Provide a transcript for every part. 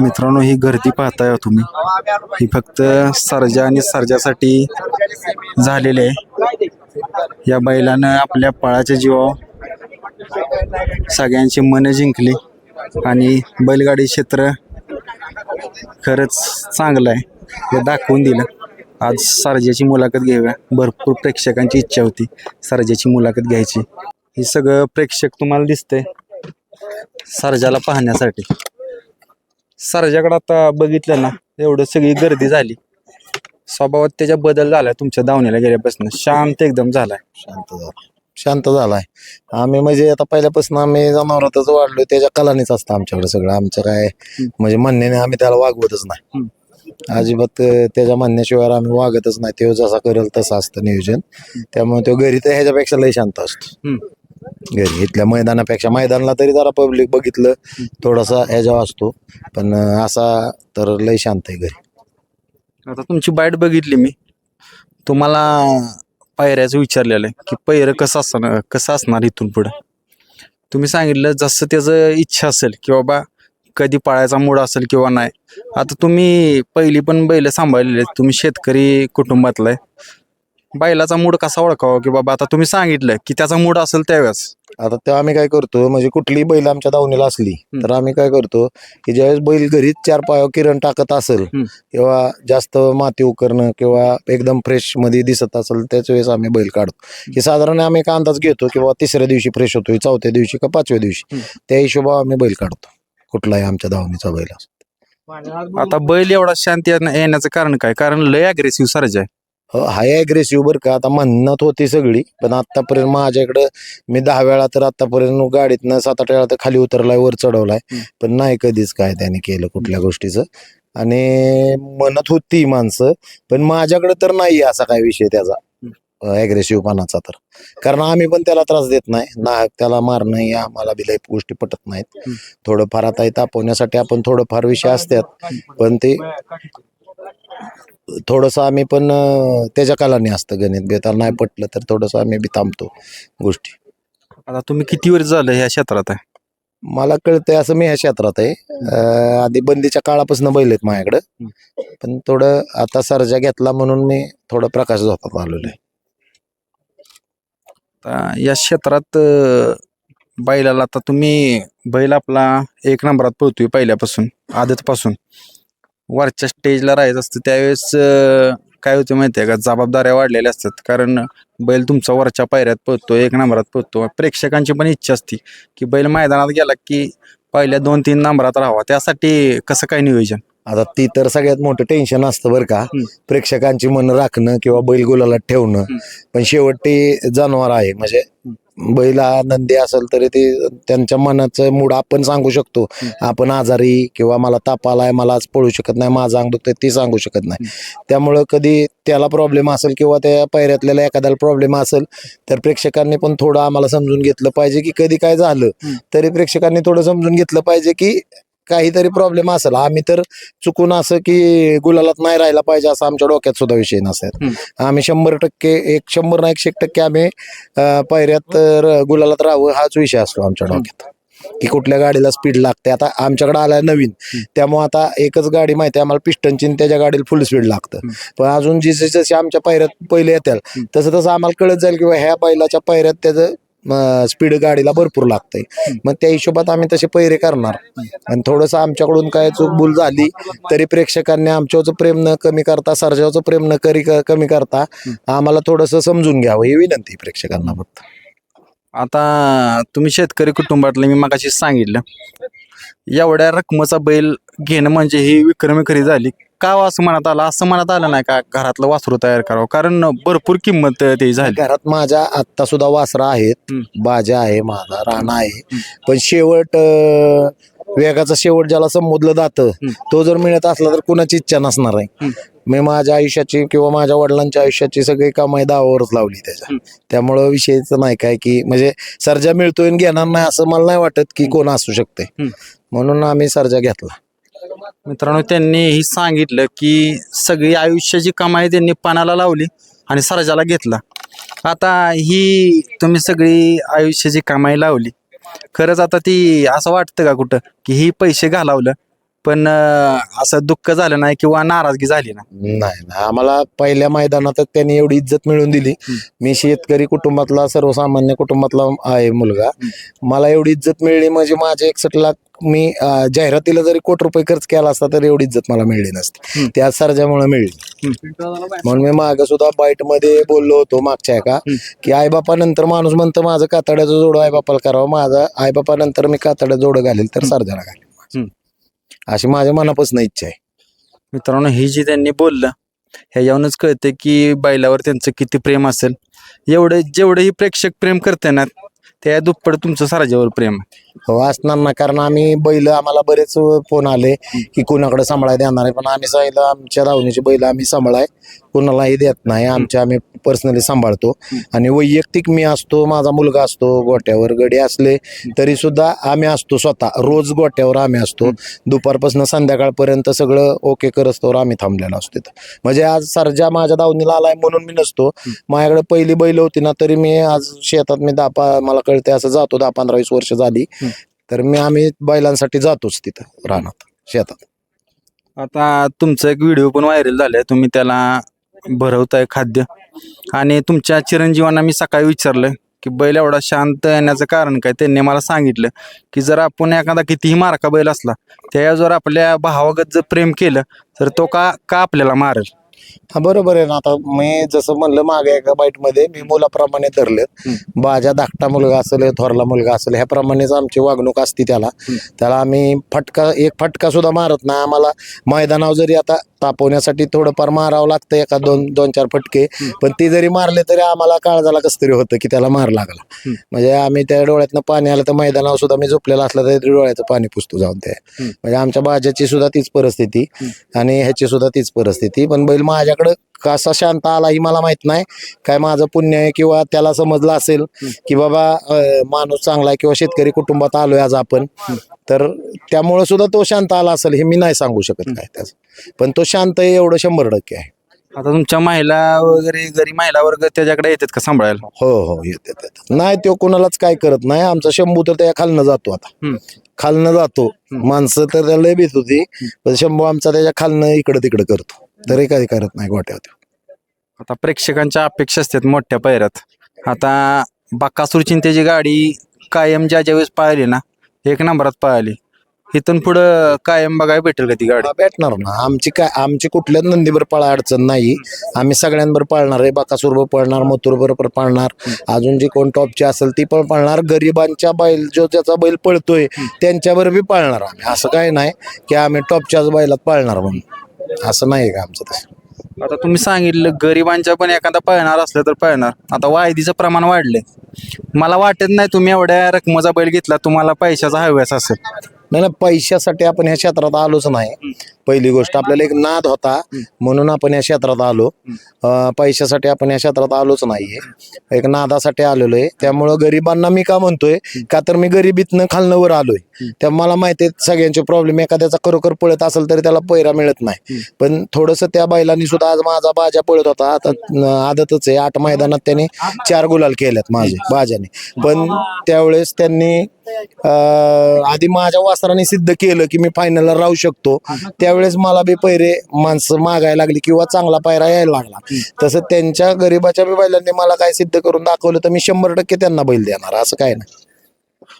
मित्रांनो ही गर्दी पाहताय हो तुम्ही. ही फक्त सर्जा आणि सर्जासाठी झालेली आहे. या बैलानं आपल्या पळाच्या जीवावर सगळ्यांची मन जिंकली आणि बैलगाडी क्षेत्र खरंच चांगलं आहे. हे दाखवून दिलं. आज सर्जाची मुलाखत घेऊया. भरपूर प्रेक्षकांची इच्छा होती सर्जाची मुलाखत घ्यायची. हे सगळं प्रेक्षक तुम्हाला दिसतंय सर्जाला पाहण्यासाठी. सर्जाकडे आता बघितलं ना एवढं सगळी गर्दी झाली. स्वभावात त्याच्या बदल झालाय तुमच्या दावणीला गेल्यापासून. शांत एकदम झालाय. शांत झाला शांत झालाय. आम्ही म्हणजे आता पहिल्यापासून आम्ही जनावरातच वाढलो त्याच्या कलानीच असतं आमच्याकडे सगळं. आमचं काय म्हणजे म्हणण्याने आम्ही त्याला वागवतच नाही. अजिबात अं, त्याच्या म्हणण्याशिवाय आम्ही वागतच नाही. तो जसा करेल तसं असतं नियोजन. त्यामुळे तो घरी तर ह्याच्यापेक्षा लय शांत असतो. घरी. इथल्या मैदानापेक्षा मैदानाला तरी जरा पब्लिक बघितलं थोडासा ह्याच्यावर असतो. पण असा तर लय शांत आहे घरी. आता तुमची बाईट बघितली मी. तुम्हाला पायऱ्याचं विचारलेलं आहे की पैरं कसं असणार कसं असणार इथून पुढं? तुम्ही सांगितलं जसं त्याचं इच्छा असेल की बाबा कधी पाळायचा मूड असेल किंवा नाही. आता तुम्ही पहिली पण बैल सांभाळलेली आहेत. तुम्ही शेतकरी कुटुंबातला आहे. बैलाचा मूड कसा ओळखावा की बाबा आता तुम्ही सांगितलं की त्याचा मूड असेल त्यावेळेस? आता ते आम्ही काय करतो म्हणजे कुठलीही बैल आमच्या दावणीला असली तर आम्ही काय करतो की ज्यावेळेस बैल घरीच चार पायावर किरण टाकत असेल. किंवा जास्त माती उकरणं किंवा एकदम फ्रेशमध्ये दिसत असेल त्याच वेळेस आम्ही बैल काढतो. की साधारण आम्ही एक अंदाज घेतो की बाबा तिसऱ्या दिवशी फ्रेश होतोय चौथ्या दिवशी का पाचव्या दिवशी. त्या हिशोबावर आम्ही बैल काढतो कुठलाही आमच्या दावणीचा बैल असतो आता बैल. एवढा शांती येण्याचं कारण काय? कारण लय अग्रेसिव्ह सर्ज आहे. हाय अग्रेसिव्ह बरं का? आता म्हणत होती सगळी पण आतापर्यंत माझ्याकडं मी दहा वेळा तर आतापर्यंत गाडीतनं सात आठ वेळा तर खाली उतरलाय वर चढवलाय. पण नाही कधीच काय त्याने केलं कुठल्या गोष्टीचं. आणि म्हणत होती माणसं पण माझ्याकडे तर नाही असा काय विषय त्याचा. अग्रेसिव्ह पानाचा तर. कारण आम्ही पण त्याला त्रास देत नाही. ना त्याला मारणं या आम्हाला बी लई गोष्टी पटत नाहीत. थोडंफार आता तापवण्यासाठी आपण थोडंफार विषय असतात. पण ते थोडस आम्ही पण त्याच्या कालाने असतं गणित. बेताल नाही पटलं तर थोडस आम्ही बी थांबतो गोष्टी. आता तुम्ही किती वर्ष झालं ह्या क्षेत्रात आहे? मला कळतंय असं मी ह्या क्षेत्रात आहे. अं, आधी बंदीच्या काळापासून बैल आहेत माझ्याकडं. पण थोडं आता सर्जा घेतला म्हणून मी थोडं प्रकाश झोपात आलेलो आहे. आता या क्षेत्रात अं, बैलाला आता तुम्ही बैल आपला एक नंबरात पळतोय पहिल्यापासून आदतपासून. वरच्या स्टेजला राहायचं असतं त्यावेळेस अं, काय होतं माहिती आहे का जबाबदाऱ्या वाढलेल्या असतात. कारण बैल तुमचा वरच्या पायऱ्यात पळतो एक नंबरात पळतो. प्रेक्षकांची पण इच्छा असते की बैल मैदानात गेला की पहिल्या दोन तीन नंबरात राहावा. त्यासाठी कसं काय नियोजन? आता ती तर सगळ्यात मोठं टेन्शन असतं बरं का. हम्म. प्रेक्षकांची मन राखणं किंवा बैल गुलाला ठेवणं. हम्म. पण शेवट जनावर आहे. म्हणजे बैल आनंदी असेल तरी ते त्यांच्या मनाचं मूड आपण सांगू शकतो. आपण आजारी किंवा मला ताप आलाय मला आज पळू शकत नाही माझं अंग दुखतंय ते सांगू शकत नाही. त्यामुळं कधी त्याला प्रॉब्लेम असेल किंवा त्या पायऱ्यातल्याला एखाद्याला प्रॉब्लेम असेल तर प्रेक्षकांनी पण थोडं आम्हाला समजून घेतलं पाहिजे की कधी काय झालं. तरी प्रेक्षकांनी थोडं समजून घेतलं पाहिजे की काहीतरी प्रॉब्लेम असेल. आम्ही तर चुकून असं की गुलालात नाही राहायला पाहिजे असं आमच्या डोक्यात सुद्धा विषय नसतात आम्ही शंभर टक्के एक शंभर ना एकशे एक टक्के आम्ही पायऱ्यात गुलालात राहावं हाच विषय असतो आमच्या डोक्यात. की कुठल्या गाडीला स्पीड लागते. आता आमच्याकडे आलाय नवीन. त्यामुळे आता एकच गाडी माहिती आहे आम्हाला पिस्टनची त्याच्या गाडीला फुल स्पीड लागतं. पण अजून जसे जसे आमच्या पायऱ्यात पहिले येतील तसं तसं आम्हाला कळत जाईल किंवा ह्या बैलाच्या पायऱ्यात त्याचं स्पीड गाडीला भरपूर लागतंय. मग त्या हिशोबात आम्ही तसे पैरे करणार. आणि थोडंसं आमच्याकडून काय चूक भूल झाली तरी प्रेक्षकांनी आमच्यावरचं प्रेम न कमी करता सरजावचं प्रेम न करी कमी करता आम्हाला थोडंसं समजून घ्यावं ही विनंती प्रेक्षकांना फक्त. आता तुम्ही शेतकरी कुटुंबातलं मी मगाशी सांगितलं एवढ्या रकमेचा बैल घेणं म्हणजे ही विक्रमी खरी झाली. का हो असं मनात आलं? असं मनात आलं नाही का घरातलं वासरू तयार करावं? कारण भरपूर किंमत त्याची झाली. घरात माझ्या आत्ता सुद्धा वासरा आहेत हम्म. बाजा आहे माझा राणा आहे. पण शेवट अं, वेगाचा शेवट ज्याला संबोधलं जातं तो जर मिळत असला तर कुणाची इच्छा नसणार आहे. मी माझ्या आयुष्याची किंवा माझ्या वडिलांच्या आयुष्याची सगळी कमाई दावावरच लावली त्याच्या. त्यामुळं विषयच नाही काय की म्हणजे सर्जा मिळतोय आणि घेणार नाही असं मला नाही वाटत की कोण असू शकते हम्म. म्हणून आम्ही सर्जा घेतला. मित्रांनो त्यांनी ही सांगितलं की सगळी आयुष्याची कमाई त्यांनी पानाला लावली आणि सरजाला घेतला. आता ही तुम्ही सगळी आयुष्याची कमाई लावली. खरंच आता ती असं वाटतं का कुठं? की ही पैसे घालावलं पण अं, असं दुःख झालं नाही किंवा नाराजगी झाली ना नाही नाही. आम्हाला पहिल्या मैदानातच त्यांनी एवढी इज्जत मिळवून दिली. मी शेतकरी कुटुंबातला सर्वसामान्य कुटुंबातला आहे मुलगा. मला एवढी इज्जत मिळली म्हणजे माझे एकसष्ट लाख मी अं, जाहिरातीला जरी कोटी रुपये खर्च केला असता तरी एवढी इज्जत मला मिळली नसती. त्या सर्जामुळे मिळली. म्हणून मी माग सुद्धा बाईटमध्ये बोललो होतो मागच्या एका की आई बापा नंतर माणूस म्हणतो माझं कातड्याचं जोड आई बापाला करावं माझा आई बापा नंतर मी कातड्या जोड घालेल तर सर्जाला घालेल. हम्म. अशी माझ्या मनापासून इच्छा आहे मित्रांनो हे जी त्यांनी बोललं ह्याच्यावरूनच कळते की बैलावर त्यांचं किती प्रेम असेल एवढं जेवढंही प्रेक्षक प्रेम करते ना त्या दुप्पट तुमचं सारज्यावर प्रेम आहे. हो असणार ना. कारण आम्ही बैल आम्हाला बरेच फोन आले की कुणाकडे सांभाळाय देणार आहे. पण आम्ही सांगितलं आमच्या धावणीची बैल आम्ही सांभाळाय. कुणालाही देत नाही. आमच्या आम्ही पर्सनली सांभाळतो. आणि वैयक्तिक मी असतो माझा मुलगा असतो गोट्यावर गडी असले तरी सुद्धा आम्ही असतो स्वतः. रोज गोट्यावर आम्ही असतो. दुपारपासून संध्याकाळपर्यंत सगळं ओके करस्तोवर आम्ही थांबलेलो असतो तिथं. म्हणजे आज सरजा माझ्या दावणीला आलाय म्हणून मी नसतो. माझ्याकडे पहिली बैल होती ना तरी मी आज शेतात मी दहा मला कळते असं जातो. दहा पंधरा वीस वर्ष झाली. तर मी आम्ही बैलांसाठी जातोच तिथं रानात शेतात. आता तुमचा एक व्हिडिओ पण व्हायरल झालाय तुम्ही त्याला भरवताय खाद्य. आणि तुमच्या चिरंजीवांना मी सकाळी विचारलं की बैल एवढा शांत येण्याचं कारण काय? त्यांनी मला सांगितलं की जर आपण एखादा कितीही मारका बैल असला त्या जर आपल्या भावागत जर प्रेम केलं तर तो का का आपल्याला मारेल? हा बरोबर आहे ना. आता मी जसं म्हणलं मागे एका बाईटमध्ये मी मुलाप्रमाणे धरलेत. बाजा धाकटा मुलगा असेल थोरला मुलगा असेल ह्याप्रमाणेच आमची वागणूक असते त्याला. त्याला आम्ही फटका एक फटका सुद्धा मारत नाही. आम्हाला मैदानावर जरी आता तापवण्यासाठी थोडंफार मारावं लागतं एका दोन दोन चार फटके. पण ती जरी मारले तरी आम्हाला काळजाला कस तरी होतं की त्याला मार लागला. म्हणजे आम्ही त्या डोळ्यातनं पाणी आलं तर मैदानावर सुद्धा मी झोपलेला असला तरी डोळ्याचं पाणी पुसतो जाऊन ते म्हणजे आमच्या बाजाची सुद्धा तीच परिस्थिती आणि ह्याची सुद्धा तीच परिस्थिती. पण बैल माझ्याकडं कसा शांत आला ही मला माहीत नाही. काय माझं पुण्य आहे किंवा त्याला समजलं असेल की बाबा अं, माणूस चांगला आहे किंवा शेतकरी कुटुंबात आलोय आज आपण तर त्यामुळे सुद्धा तो शांत आला असेल हे मी नाही सांगू शकत काय त्याचं. पण तो शांत आहे एवढं शंभर टक्के आहे. आता तुमच्या महिला वगैरे घरी महिला वर्ग त्याच्याकडे येतात का सांभाळायला? हो हो येत येत येत. नाही तो कोणालाच काय करत नाही. आमचा शंभू तर त्या खालनं जातो आता. हम्म. खालनं जातो. माणसं तर त्याला लय भीत होती पण शंभू आमचा त्याच्या खालनं इकडं तिकडं करतो. तरी काही करत नाही गोट्यावर आता प्रेक्षकांच्या अपेक्षा असतात मोठ्या पैऱ्यात आता बाकासूर चिंतेची गाडी कायम ज्या ज्या वेळेस पाहिली ना एक नंबरात पाहिली. इथून पुढं कायम बघायला भेटेल का ती गाडी? भेटणार ना. आमची काय आमची कुठल्याच नंदीवर पळा अडचण नाही. आम्ही सगळ्यांवर पळणार आहे. बाकासूरवर पळणार मथुर बरोबर पळणार. अजून जी कोण टॉपची असेल ती पण पळणार. गरिबांच्या बैल जो ज्याचा बैल पळतोय त्यांच्यावर बी पळणार आम्ही. असं काही नाही की आम्ही टॉपच्याच बैलात पळणार म्हणून. असं नाही का आमचं तसं? आता तुम्ही सांगितलं गरिबांच्या पण एखादा पळणार असलं तर पळणार. आता वायदीचं प्रमाण वाढलंय. मला वाटत नाही तुम्ही एवढ्या रकमेचा बैल घेतला तुम्हाला पैशाचा हव्यास असेल. नाही ना पैशासाठी आपण ह्या क्षेत्रात आलोच नाही. पहिली गोष्ट आपल्याला एक नाद होता म्हणून आपण या क्षेत्रात आलो. अं, पैशासाठी आपण या क्षेत्रात आलोच नाहीये. एक नादासाठी आलेलो आहे त्यामुळं गरिबांना मी का म्हणतोय का तर मी गरिबीतनं खालनं वर आलोय. त्या मला माहिती आहे सगळ्यांचे प्रॉब्लेम एखाद्याचा खरोखर पळत असेल तरी त्याला पैरा मिळत नाही. पण थोडस त्या बैलांनी सुद्धा आज माझा बाजा पळत होता. आता आदतच आहे. आठ मैदानात त्यांनी चार गुलाल केल्यात माझे बाजाने. पण त्यावेळेस त्यांनी आधी माझ्या वासराने सिद्ध केलं की मी फायनलला राहू शकतो. त्यावेळेस मला बी पैरे माणसं मागायला लागली किंवा चांगला पायरा यायला लागला. तसं त्यांच्या गरीबाच्या बी बैलांनी मला काय सिद्ध करून दाखवलं तर मी शंभर टक्के त्यांना बैल देणार. असं काय नाही.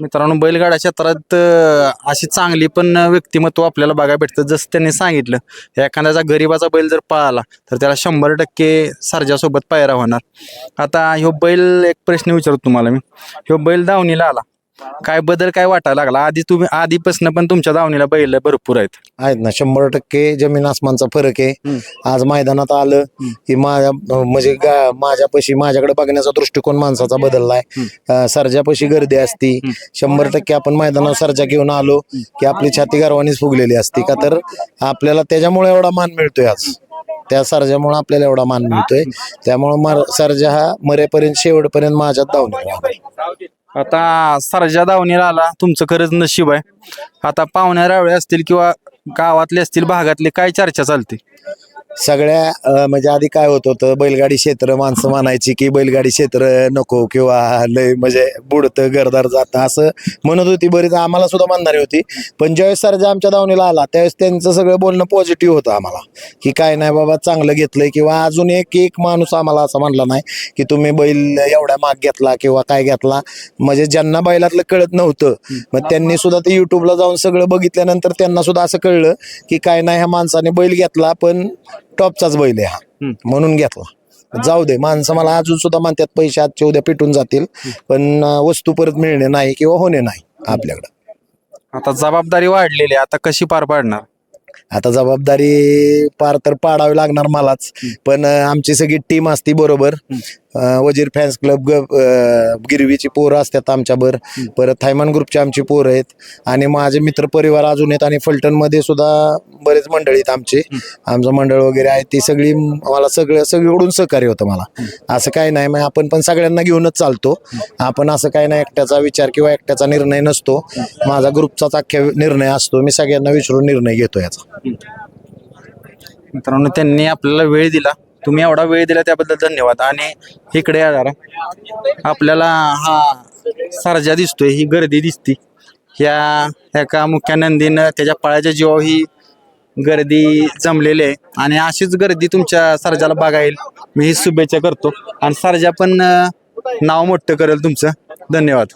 मित्रांनो बैलगाडा क्षेत्रात अं, अशी चांगली पण व्यक्तिमत्व आपल्याला बघायला भेटतं. जसं त्यांनी सांगितलं एखाद्याचा गरीबाचा बैल जर पळाला तर त्याला शंभर टक्के सरजासोबत पायरा होणार. आता ह्यो बैल एक प्रश्न विचारतो तुम्हाला मी. ह्यो बैल दावणीला आला. काय बदल काय वाटायला लागला? आधी तुम्ही आधीपासून पण तुमच्या दावणीला बैल भरपूर आहेत. आहेत ना शंभर टक्के जमीन आसमानचा फरक आहे. आज मैदानात आलं की माझ्या म्हणजे गा- माझ्यापाशी माझ्याकडे बघण्याचा दृष्टिकोन माणसाचा बदललाय अं, सर्जापाशी गर्दी असती. शंभर टक्के आपण मैदानावर सर्जा घेऊन आलो की आपली छाती गर्वानीच फुगलेली असती का तर आपल्याला त्याच्यामुळे एवढा मान मिळतोय आज. त्या सर्जामुळे आपल्याला एवढा मान मिळतोय. त्यामुळे सर्जा हा मरेपर्यंत शेवटपर्यंत माझ्यात धावून आता सरजा दावणीला आला. तुमचं खरंच नशीब आहे. आता पाहुण्या रावळे असतील किंवा गावातले असतील भागातले काय चर्चा चालते? सगळ्या म्हणजे आधी काय होत होतं बैलगाडी क्षेत्र माणसं म्हणायची की बैलगाडी क्षेत्र नको किंवा लय म्हणजे बुडतं गरदार जातं असं म्हणत होती बरीच आम्हाला सुद्धा म्हणणारी होती. पण ज्यावेळेस सरजा आमच्या दावणीला आला त्यावेळेस त्यांचं सगळं बोलणं पॉझिटिव्ह होतं आम्हाला. की काय नाही बाबा चांगलं घेतलंय किंवा अजून एक एक माणूस आम्हाला असं म्हणला नाही की तुम्ही बैल एवढ्या माग घेतला किंवा काय घेतला. म्हणजे ज्यांना बैलातलं कळत नव्हतं मग त्यांनी सुद्धा ते युट्यूबला जाऊन सगळं बघितल्यानंतर त्यांना सुद्धा असं कळलं की काय नाही ह्या माणसाने बैल घेतला पण टॉपचाच बैल आहे हा. म्हणून घेतला. जाऊ दे माणसं मला अजून सुद्धा म्हणतात पैसे आजच्या उद्या पिटून जातील पण वस्तू परत मिळणे नाही किंवा होणे नाही आपल्याकडं. आता जबाबदारी वाढलेली आहे आता कशी पार पाडणार? आता जबाबदारी पार तर पाडावी लागणार मलाच पण अं, आमची सगळी टीम असती बरोबर. वजीर फॅन्स क्लब गिरवीची पोरं असतात आमच्याबर. परत थायमान ग्रुपची आमची पोरं आहेत. आणि माझे मित्र परिवार अजून आहेत आणि फलटणमध्ये सुद्धा बरेच मंडळी आहेत आमचे. आमचं मंडळ वगैरे आहे. ती सगळी मला सगळं सगळीकडून सहकार्य होतं मला. असं काही नाही. मग आपण पण सगळ्यांना घेऊनच चालतो. आपण असं काही नाही एकट्याचा विचार किंवा एकट्याचा निर्णय नसतो. माझा ग्रुपचाच अख्ख्या निर्णय असतो. मी सगळ्यांना विचारून निर्णय घेतो याचा. मित्रांनो त्यांनी आपल्याला वेळ दिला. तुम्ही एवढा वेळ दिला त्याबद्दल धन्यवाद. आणि इकडे या जरा. आपल्याला हा सारजा दिसतोय ही गर्दी दिसती. ह्या एका मुख्या नंदीनं त्याच्या पाळ्याच्या जीवावर ही गर्दी जमलेली आहे. आणि अशीच गर्दी तुमच्या सरजाला बघायला मी ही शुभेच्छा करतो. आणि सरजा पण नाव मोठं करेल तुमचं. धन्यवाद.